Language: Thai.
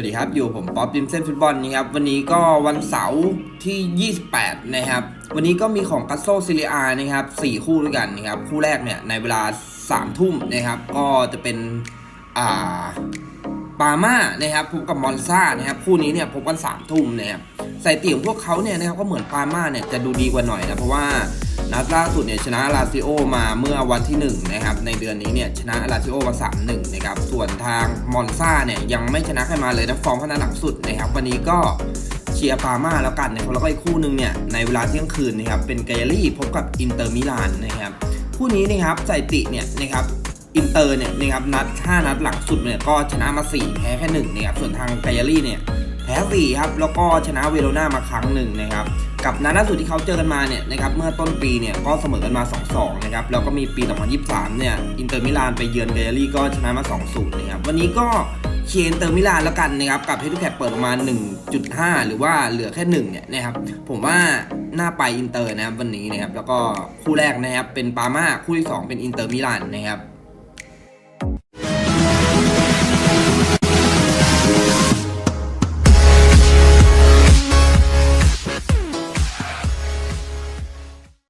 วัสดีครับ อยู่ผมป๊อปยิมเส้นฟุตบอลนะครับ วันนี้ก็วันเสาร์ที่ 28 นะครับ วันนี้ก็มีของกัสโซซิลิอานะครับ 4 คู่ด้วยกันนะครับ คู่แรกเนี่ยในเวลา 3 ทุ่มนะครับ ก็จะเป็น อ่าปาม่านะครับพบกับมอนซ่านะครับคู่นี้เนี่ยพบกัน3ทุ่มนะครับใสถิติของพวกเขาเนี่ยนะครับก็เหมือนปาม่าเนี่ยจะดูดีกว่าหน่อยนะเพราะว่า นัดล่าสุดเนี่ยชนะลาซิโอมาเมื่อวันที่1นะครับในเดือนนี้เนี่ยชนะลาซิโอมา3-1นะครับส่วนทางมอนซาเนี่ยยังไม่ชนะใครมาเลยนะฟอร์มพัฒนาหลังสุดนะครับวันนี้ก็เชียร์ปาม่าแล้วกันนะครับแล้วก็อีกคู่หนึ่งเนี่ยในเวลาเที่ยงคืนนะครับเป็นไกอารี่พบกับอินเตอร์มิลานนะครับคู่นี้นะครับสถิติเนี่ยนะครับอินเตอร์เนี่ยนะครับนัด 5 นัดหลังสุดเนี่ยก็ชนะมา 4 แพ้แค่1นะครับส่วนทางไกอารี่เนี่ย พ้4ครับแล้วก็ชนะเวโรนามาครั้งหนึ่งนะครับกับนัดล่าสุดที่เขาเจอกันมาเนี่ยนะครับเมื่อต้นปีเนี่ยก็เสมอกันมา 2-2 นะครับแล้วก็มีปี 2023 เนี่ยอินเตอร์มิลานไปเยือนเบลลี่ก็ชนะมา 2-0 นะครับวันนี้ก็เชียนเตอร์มิลานแล้วกันนะครับกับเฮดูแคปเปิดออกมา 1.5 หรือว่าเหลือแค่1เนี่ยนะครับผมว่าน่าไปอินเตอร์นะครับวันนี้นะครับแล้วก็คู่แรกนะครับเป็นปาม่าคู่ที่ 2 เป็นอินเตอร์มิลานนะครับ